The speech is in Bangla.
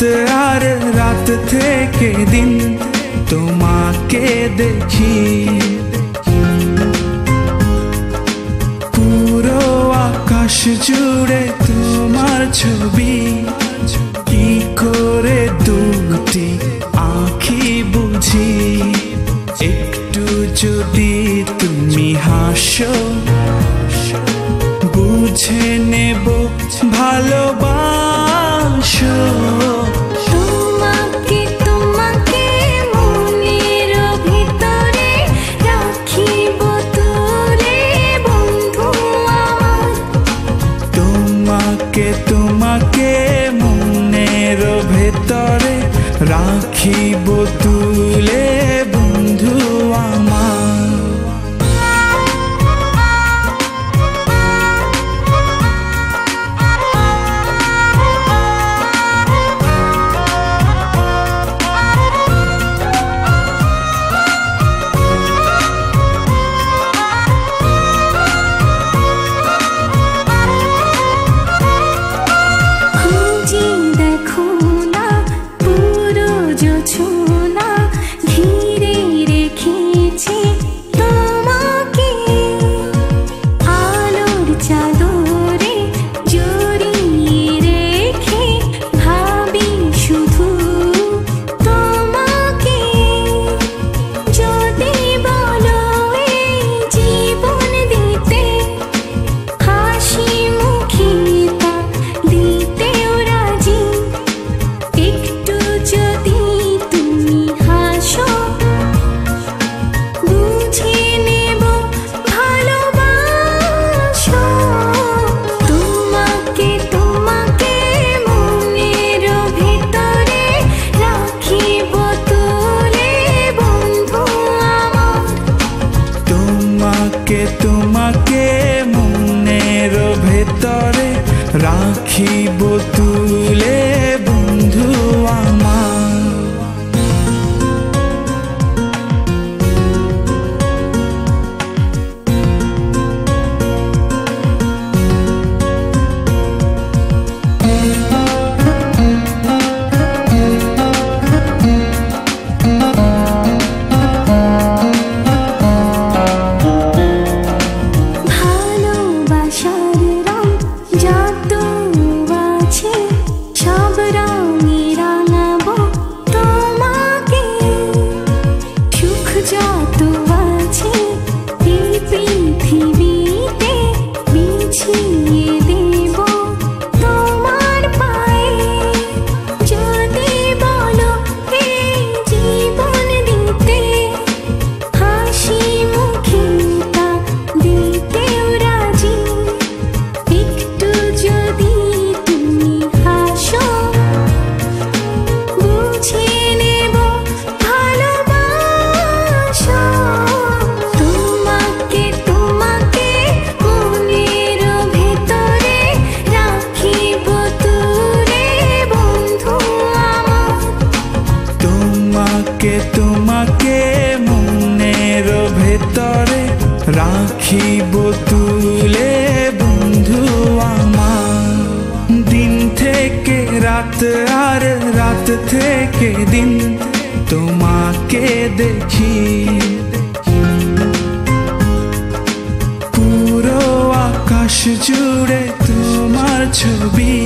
রাত আর রাত থেকে দিন তোমাকে দেখি। পুরো আকাশ জুড়ে তোমার ছবি, কি করে দুটি আঁখি বুঝি? একটু যদি তুমি হাসো, বুঝে নেব ভালোবাসো। keep তুলে বন্ধু আমার। দিন থেকে রাত আর রাত থেকে দিন তোমাকে দেখি। পুরো আকাশ জুড়ে তোমার ছবি।